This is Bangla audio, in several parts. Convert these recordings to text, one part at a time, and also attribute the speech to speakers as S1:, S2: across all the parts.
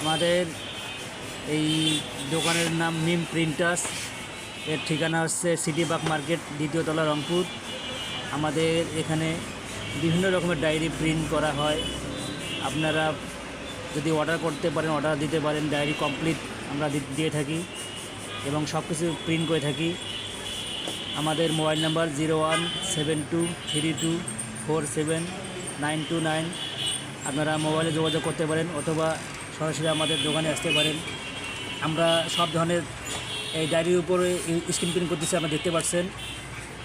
S1: আমাদের এই দোকানের নাম মিম প্রিন্টার্স। এর ঠিকানা হচ্ছে সিটি বাগ মার্কেট, দ্বিতীয় তলা রংপুর। আমাদের এখানে বিভিন্ন রকমের ডায়েরি প্রিন্ট করা হয়। আপনারা যদি অর্ডার করতে পারেন, অর্ডার দিতে পারেন, ডায়েরি কমপ্লিট আমরা দিয়ে থাকি এবং সব কিছু প্রিন্ট করে থাকি। আমাদের mobile number zero one seven two three two four seven nine two nine. আপনারা মোবাইলে যোগাযোগ করতে পারেন অথবা সরাসরি আমাদের দোকানে আসতে পারেন। আমরা সব ধরনের, এই ডায়েরির উপরে স্ক্রিন প্রিন্ট করতেছি, আপনারা দেখতে পাচ্ছেন।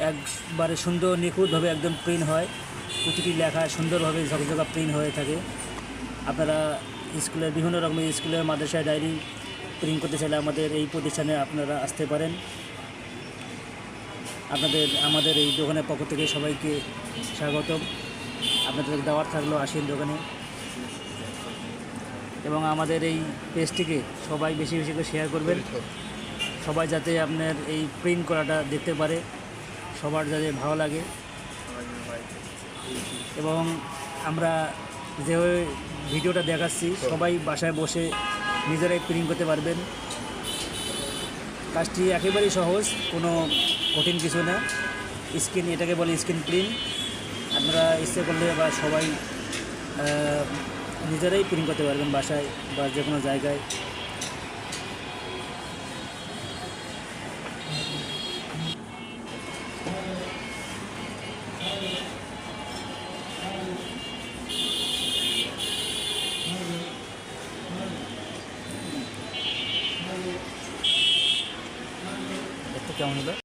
S1: একবারে সুন্দর নিখুঁতভাবে একদম প্রিন্ট হয়। প্রতিটি লেখা সুন্দরভাবে ঝকঝকা প্রিন্ট হয়ে থাকে। আপনারা স্কুলের বিভিন্ন রকমের স্কুলের মাদ্রাসায় ডায়েরি প্রিন্ট করতে চাইলে আমাদের এই প্রতিষ্ঠানে আপনারা আসতে পারেন। আপনাদের, আমাদের এই দোকানের পক্ষ থেকে সবাইকে স্বাগতম। আপনাদের দাওয়াত থাকল আসেন দোকানে। এবং আমাদের এই পেজটিকে সবাই বেশি বেশি করে শেয়ার করবেন। সবাই যাতে আপনার এই প্রিন্ট করাটা দেখতে পারে, সবার যাতে ভালো লাগে। এবং আমরা যেভাবে ভিডিওটা দেখাচ্ছি, সবাই বাসায় বসে নিজেরাই প্রিন্ট করতে পারবেন। কাজটি একেবারেই সহজ, কোনো কঠিন কিছু না। স্ক্রিন, এটাকে বলে স্ক্রিন প্রিন্ট আপনারা ইচ্ছে করলে বা সবাই নিজেরাই প্রিন্ট করতে পারবেন বাসায় বা যে কোনো জায়গায়। কেমন হলো?